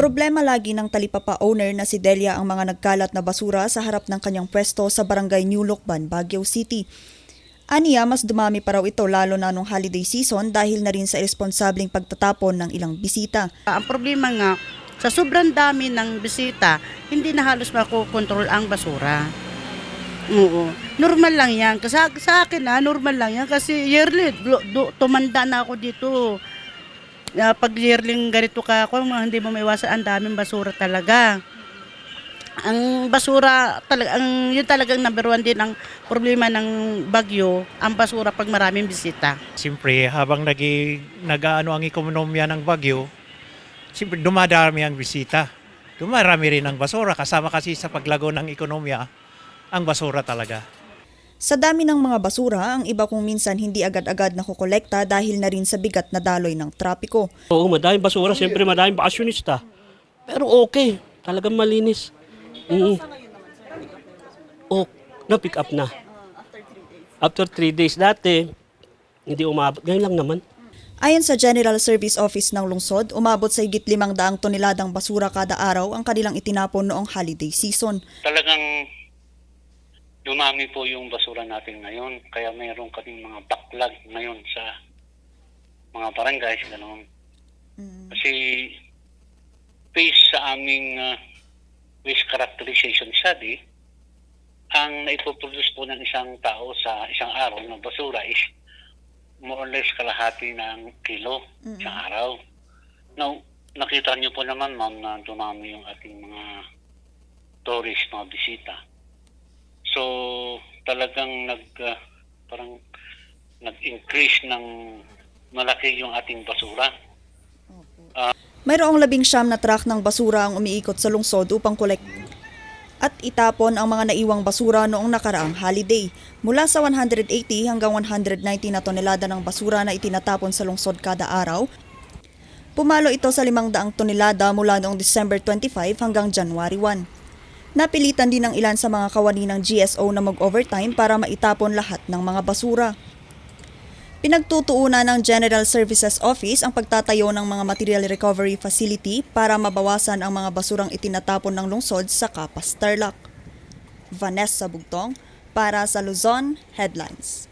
Problema lagi ng talipapa owner na si Delia ang mga nagkalat na basura sa harap ng kanyang pwesto sa barangay New Lucban, Baguio City. Aniya, mas dumami pa raw ito lalo na nung holiday season dahil na rin sa irresponsableng pagtatapon ng ilang bisita. Ang problema nga, sa sobrang dami ng bisita, hindi na halos makokontrol ang basura. Oo. Normal lang yan. Kasi sa, akin na, normal lang yan. Kasi yearly, du- tumanda na ako dito. Uh, pag yearling ganito ka ako, hindi mo maiwasan, ang daming basura talaga. Ang basura, talaga, ang, yun talagang number one din ang problema ng bagyo, ang basura pag maraming bisita. Siyempre, habang nagi, nag-ano ang ekonomiya ng Bagyo, siyempre dumadami ang bisita. Dumarami rin ang basura, kasama kasi sa paglago ng ekonomiya, ang basura talaga. Sa dami ng mga basura, ang iba kung minsan hindi agad-agad nakukolekta dahil na rin sa bigat na daloy ng trapiko. Oo, madaming basura. Siyempre, madaming bakasyonista. Pero okay. Talagang malinis. Mm. Oh, na-pick up na. After three days. Dati, hindi umabot. Ngayon lang naman. Ayon sa General Service Office ng lungsod, umabot sa higit limang daang toneladang basura kada araw ang kanilang itinapon noong holiday season. talagang dumami po yung basura natin ngayon. Kaya mayroon kaming mga backlog ngayon sa mga barangays. Ganun. Kasi based sa aming uh, waste characterization study, ang naipoproduce po ng isang tao sa isang araw ng basura is more or less kalahati ng kilo isang araw. Now, nakita niyo po naman ma'am na dumami yung ating mga tourist, mga bisita. So, talagang nag, ah, parang nag-increase ng malaki yung ating basura. Mayroong labing siyam na truck ng basura ang umiikot sa lungsod upang kolek at itapon ang mga naiwang basura noong nakaraang holiday. Mula sa 180 hanggang 190 na tonelada ng basura na itinatapon sa lungsod kada araw, pumalo ito sa 500 tonelada mula noong December 25 hanggang January 1. Napilitan din ng ilan sa mga kawani ng GSO na mag-overtime para maitapon lahat ng mga basura. Pinagtutuunan ng General Services Office ang pagtatayo ng mga material recovery facility para mabawasan ang mga basurang itinatapon ng lungsod sa Kapas Tarlac. Vanessa Bugtong para sa Luzon Headlines.